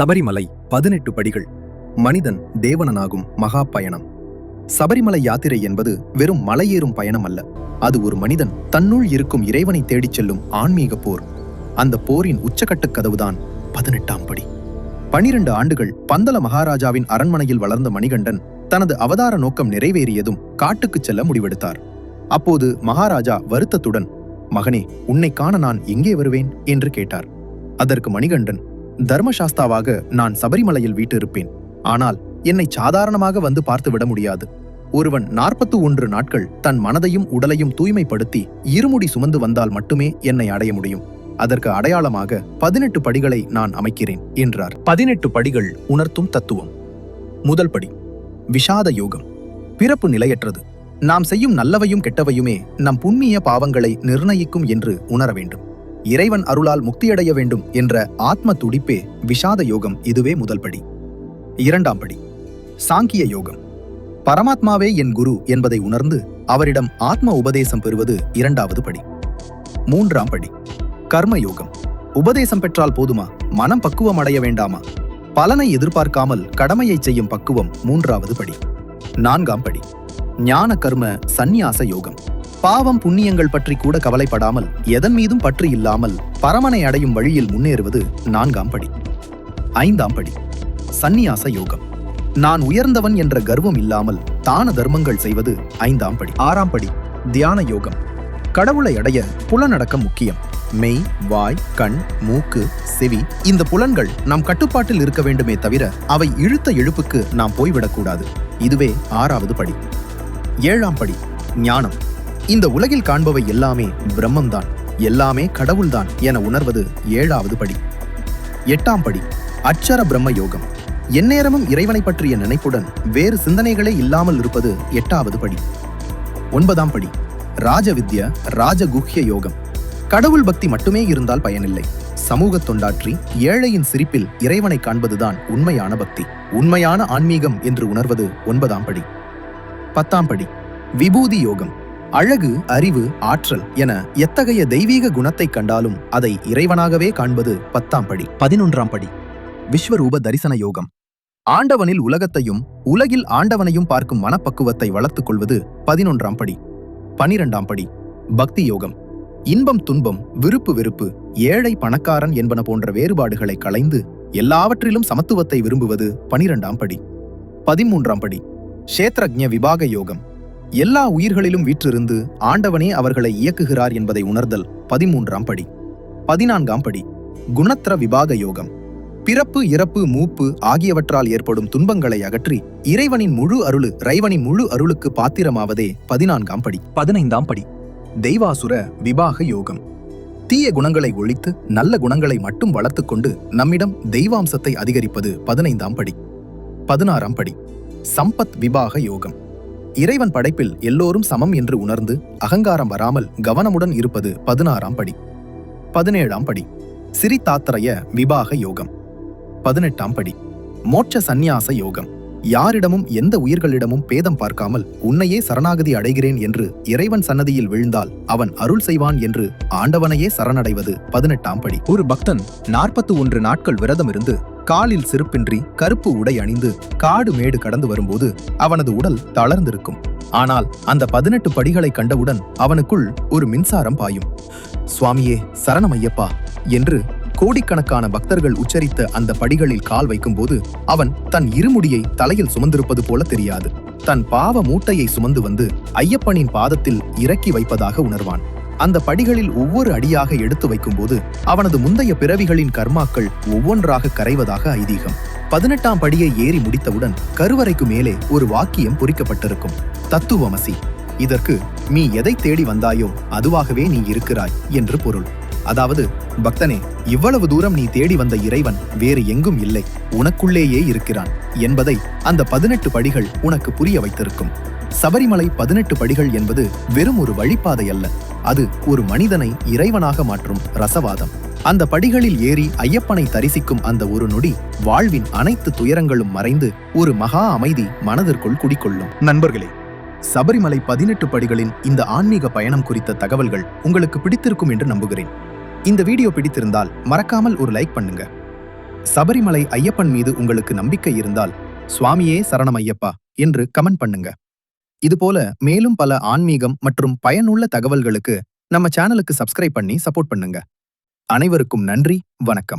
சபரிமலை பதினெட்டு படிகள். மனிதன் தேவனனாகும் மகா பயணம் சபரிமலை யாத்திரை என்பது வெறும் மலையேறும் பயணம் அல்ல அது ஒரு மனிதன் தன்னுள் இருக்கும் இறைவனை தேடிச் செல்லும் ஆன்மீக போர். அந்த போரின் உச்சக்கட்டு கதவுதான் பதினெட்டாம் படி. பனிரெண்டு ஆண்டுகள் பந்தல மகாராஜாவின் அரண்மனையில் வளர்ந்த மணிகண்டன் தனது அவதார நோக்கம் நிறைவேறியதும் காட்டுக்குச் செல்ல முடிவெடுத்தார். அப்போது மகாராஜா வருத்தத்துடன் மகனே உன்னை காண நான் எங்கே வருவேன்? என்று கேட்டார். அதற்கு மணிகண்டன் தர்மசாஸ்தாவாக நான் சபரிமலையில் வீட்டிருப்பேன். ஆனால் என்னை சாதாரணமாக வந்து பார்த்து விட முடியாது. ஒருவன் நாற்பத்து ஒன்று நாட்கள் தன் மனதையும் உடலையும் தூய்மைப்படுத்தி இருமுடி சுமந்து வந்தால் மட்டுமே என்னை அடைய முடியும். அதற்கு அடையாளமாக பதினெட்டு படிகளை நான் அமைக்கிறேன் என்றார். பதினெட்டு படிகள் உணர்த்தும் தத்துவம். முதல் படி விஷாத யோகம். பிறப்பு நிலையற்றது. நாம் செய்யும் நல்லவையும் கெட்டவையுமே நம் புண்ணிய பாவங்களை நிர்ணயிக்கும் என்று உணர வேண்டும். இறைவன் அருளால் முக்தியடைய வேண்டும் என்ற ஆத்ம துடிப்பே விஷாத யோகம் இதுவே முதல் படி. இரண்டாம் படி சாங்கிய யோகம். பரமாத்மாவே என் குரு என்பதை உணர்ந்து அவரிடம் ஆத்ம உபதேசம் பெறுவது இரண்டாவது படி. மூன்றாம் படி கர்ம யோகம். உபதேசம் பெற்றால் போதுமா? மனம் பக்குவம் அடைய வேண்டாமா? பலனை எதிர்பார்க்காமல் கடமையை செய்யும் பக்குவம் மூன்றாவது படி. நான்காம் படி ஞான கர்ம சந்நியாச யோகம். பாவம் புண்ணியங்கள் பற்றி கூட கவலைப்படாமல் எதன் மீதும் பற்று இல்லாமல் பரமனை அடையும் வழியில் முன்னேறுவது நான்காம் படி. ஐந்தாம் படி சந்நியாச யோகம். நான் உயர்ந்தவன் என்ற கர்வம் இல்லாமல் தான தர்மங்கள் செய்வது ஐந்தாம் படி. ஆறாம் படி தியான யோகம். கடவுளை அடைய புலனடக்கம் முக்கியம். மெய் வாய் கண் மூக்கு செவி இந்த புலன்கள் நம் கட்டுப்பாட்டில் இருக்க வேண்டுமே தவிர அவை இழுத்த இழுப்புக்கு நாம் போய்விடக்கூடாது. இதுவே ஆறாவது படி. ஏழாம் படி ஞானம். இந்த உலகில் காண்பவை எல்லாமே பிரம்மம்தான் எல்லாமே கடவுள்தான் என உணர்வது ஏழாவது படி. எட்டாம் படி அட்சர பிரம்ம யோகம். எந்நேரமும் இறைவனை பற்றிய நினைப்புடன் வேறு சிந்தனைகளே இல்லாமல் இருப்பது எட்டாவது படி. ஒன்பதாம் படி ராஜவித்ய ராஜகுஹ்ய யோகம். கடவுள் பக்தி மட்டுமே இருந்தால் பயனில்லை. சமூக தொண்டாற்றி ஏழையின் சிரிப்பில் இறைவனை காண்பதுதான் உண்மையான பக்தி. உண்மையான ஆன்மீகம் என்று உணர்வது ஒன்பதாம் படி. பத்தாம் படி விபூதி யோகம். அழகு அறிவு ஆற்றல் என எத்தகைய தெய்வீக குணத்தை கண்டாலும் அதை இறைவனாகவே காண்பது பத்தாம் படி. பதினொன்றாம் படி. விஸ்வரூப தரிசன யோகம். ஆண்டவனில் உலகத்தையும் உலகில் ஆண்டவனையும் பார்க்கும் மனப்பக்குவத்தை வளர்த்துக் கொள்வது பதினொன்றாம் படி. பனிரெண்டாம் படி. பக்தி யோகம். இன்பம் துன்பம் விருப்பு வெறுப்பு ஏழை பணக்காரன் என்பன போன்ற வேறுபாடுகளை களைந்து எல்லாவற்றிலும் சமத்துவத்தை விரும்புவது பனிரெண்டாம் படி. பதிமூன்றாம் படி. க்ஷேத்ரஜ்ஞ விபாக யோகம். எல்லா உயிர்களிலும் வீற்றிருந்து ஆண்டவனே அவர்களை இயக்குகிறார் என்பதை உணர்தல் பதிமூன்றாம் படி. பதினான்காம் படி. குணத்திர விபாக யோகம். பிறப்பு இறப்பு மூப்பு ஆகியவற்றால் ஏற்படும் துன்பங்களை அகற்றி இறைவனின் முழு அருளு இறைவனின் முழு அருளுக்கு பாத்திரமாவதே பதினான்காம் படி. பதினைந்தாம் படி. தெய்வாசுர விபாக யோகம். தீய குணங்களை ஒழித்து நல்ல குணங்களை மட்டும் வளர்த்துக்கொண்டு நம்மிடம் தெய்வாம்சத்தை அதிகரிப்பது பதினைந்தாம் படி. பதினாறாம் படி. சம்பத் விபாக யோகம். இறைவன் படைப்பில் எல்லோரும் சமம் என்று உணர்ந்து அகங்காரம் வராமல் கவனமுடன் இருப்பது பதினாறாம் படி. பதினேழாம் படி. சிரித்தாத்திரய விபாக யோகம். பதினெட்டாம் படி. மோட்ச சந்நியாச யோகம். யாரிடமும் எந்த உயிர்களிடமும் பேதம் பார்க்காமல் உன்னையே சரணாகதி அடைகிறேன் என்று இறைவன் சன்னதியில் விழுந்தால் அவன் அருள் செய்வான் என்று ஆண்டவனையே சரணடைவது பதினெட்டாம் படி. ஒரு பக்தன் நாற்பத்து ஒன்று நாட்கள் விரதமிருந்து காலில் செருப்பின்றி கருப்பு உடை அணிந்து காடு மேடு கடந்து வரும்போது அவனது உடல் தளர்ந்திருக்கும். ஆனால் அந்த பதினெட்டு படிகளை கண்டவுடன் அவனுக்குள் ஒரு மின்சாரம் பாயும். சுவாமியே சரணமையப்பா என்று கோடிக்கணக்கான பக்தர்கள் உச்சரித்த அந்த படிகளில் கால் வைக்கும்போது அவன் தன் இருமுடியை தலையில் சுமந்திருப்பது போல தெரியாது. தன் பாவ மூட்டையை சுமந்து வந்து ஐயப்பனின் பாதத்தில் இறக்கி வைப்பதாக உணர்வான். அந்த படிகளில் ஒவ்வொரு அடியாக எடுத்து வைக்கும்போது அவனது முந்தைய பிறவிகளின் கர்மாக்கள் ஒவ்வொன்றாக கரைவதாக ஐதீகம். பதினெட்டாம் படியை ஏறி முடித்தவுடன் கருவறைக்கு மேலே ஒரு வாக்கியம் பொறிக்கப்பட்டிருக்கும். தத்துவமசி. இதற்கு நீ எதை தேடி வந்தாயோ அதுவாகவே நீ இருக்கிறாய் என்று பொருள். அதாவது பக்தனே இவ்வளவு தூரம் நீ தேடி வந்த இறைவன் வேறு எங்கும் இல்லை உனக்குள்ளேயே இருக்கிறான் என்பதை அந்த பதினெட்டு படிகள் உனக்கு புரிய வைத்திருக்கும். சபரிமலை பதினெட்டு படிகள் என்பது வெறும் ஒரு வழிப்பாதை அல்ல அது ஒரு மனிதனை இறைவனாக மாற்றும் ரசவாதம். அந்த படிகளில் ஏறி ஐயப்பனை தரிசிக்கும் அந்த ஒரு நொடி வாழ்வின் அனைத்து துயரங்களும் மறைந்து ஒரு மகா அமைதி மனதிற்குள் குடிக்கொள்ளும். நண்பர்களே சபரிமலை பதினெட்டு படிகளின் இந்த ஆன்மீக பயணம் குறித்த தகவல்கள் உங்களுக்கு பிடித்திருக்கும் என்று நம்புகிறேன். இந்த வீடியோ பிடித்திருந்தால் மறக்காமல் ஒரு லைக் பண்ணுங்க. சபரிமலை ஐயப்பன் மீது உங்களுக்கு நம்பிக்கை இருந்தால் சுவாமியே சரணம் ஐயப்பா என்று கமெண்ட் பண்ணுங்க. இதுபோல மேலும் பல ஆன்மீகம் மற்றும் பயனுள்ள தகவல்களுக்கு நம்ம சேனலுக்கு சப்ஸ்கிரைப் பண்ணி சப்போர்ட் பண்ணுங்க. அனைவருக்கும் நன்றி வணக்கம்.